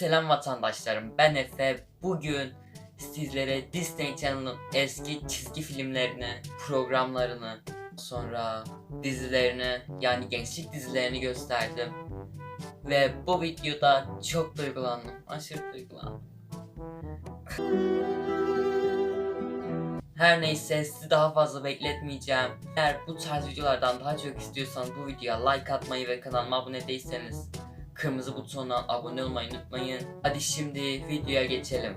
Selam vatandaşlarım ben Efe. Bugün sizlere Disney Channel'ın eski çizgi filmlerini, programlarını, sonra dizilerini yani gençlik dizilerini gösterdim. Ve bu videoda çok duygulandım. Aşırı duygulandım. Her neyse sizi daha fazla bekletmeyeceğim. Eğer bu tarz videolardan daha çok istiyorsanız bu videoya like atmayı ve kanalıma abone değilseniz kırmızı butonuna abone olmayı unutmayın. Hadi şimdi videoya geçelim.